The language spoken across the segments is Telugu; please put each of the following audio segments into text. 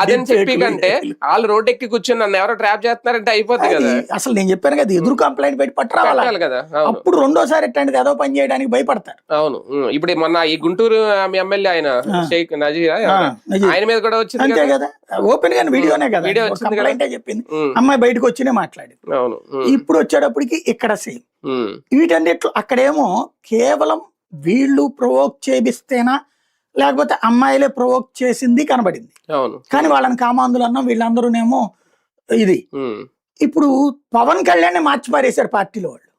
అదని చెప్పి కంటే. వాళ్ళు రోడ్ ఎక్కి కూర్చొని నన్ను ఎవరో ట్రాప్ చేస్తున్నారంటే అయిపోద్ది కదా. అసలు నేను చెప్పాను కదా ఎదురు కంప్లైంట్ పెట్టి పట్టరావాలా. కదా అప్పుడు రెండోసారి ఎట్లాంటిది ఏదో పని చేయడానికి భయపడతారు. అవును. ఇప్పుడు మొన్న ఈ గుంటూరు ఎమ్మెల్యే ఆయన. షేక్ నజీరా. ఆయన మీద కూడా వచ్చింది అంతే కదా. ఓపెన్గా వీడియోనే కదా. వీడియో. కంప్లైంటే చెప్పింది. అమ్మాయి బయటకు వచ్చినే మాట్లాడింది. అవును. ఇప్పుడు వచ్చేటప్పటికి ఇక్కడ సేమ్ వీటన్నిట్లో అక్కడేమో కేవలం వీళ్ళు ప్రొవోక్ చేపిస్తేనా లేకపోతే అమ్మాయిలే ప్రొవోక్ చేసింది కనబడింది. కానీ వాళ్ళని కామాంధులు అన్నాం వీళ్ళందరూనేమో ఇది. ఇప్పుడు పవన్ కళ్యాణ్ మార్చి పారేశారు పార్టీలో వాళ్ళు.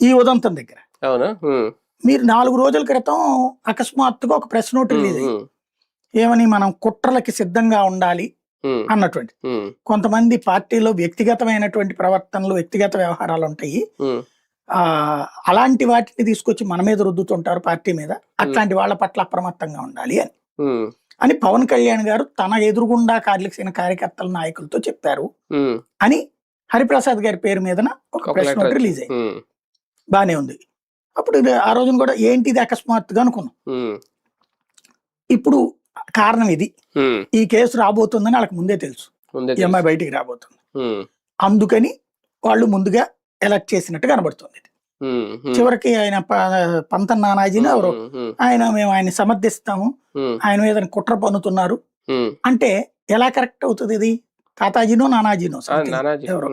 ఈ ఉదంతం దగ్గర. మీరు నాలుగు రోజుల క్రితం అకస్మాత్తుగా ఒక ప్రెస్ నోట్ రిలీజ్ ఉమ్, ఏమని మనం కుట్రలకి సిద్ధంగా ఉండాలి అన్నటువంటి కొంతమంది పార్టీలో వ్యక్తిగతమైనటువంటి ప్రవర్తనలు వ్యక్తిగత వ్యవహారాలు ఉంటాయి. అలాంటి వాటిని తీసుకొచ్చి మన మీద రుద్దుతుంటారు పార్టీ మీద. అట్లాంటి వాళ్ళ పట్ల అప్రమత్తంగా ఉండాలి అని. అని పవన్ కళ్యాణ్ గారు తన ఎదురుగుండా కార్యక్రమ కార్యకర్తల నాయకులతో చెప్పారు. అని హరిప్రసాద్ గారి పేరు మీదన ఒక ప్రెస్ నోట్ రిలీజ్ అయింది. బానే ఉంది. అప్పుడు ఆ రోజున కూడా ఏంటిది అకస్మాత్తుగా అనుకున్నాం. ఇప్పుడు కారణం ఇది. ఈ కేసు రాబోతుందని వాళ్ళకి ముందే తెలుసు. ఈ అమ్మాయి బయటికి రాబోతుంది. అందుకని వాళ్ళు ముందుగా ఎలక్ట్ చేసినట్టు కనబడుతుంది చివరికి ఆయన పంత నానాజీని ఎవరు? ఆయన మేము ఆయన సమర్థిస్తాము. ఆయన మీద కుట్ర పన్నుతున్నారు. అంటే ఎలా కరెక్ట్ అవుతుంది ఇది? తాతాజీనో నానాజీనో ఎవరు.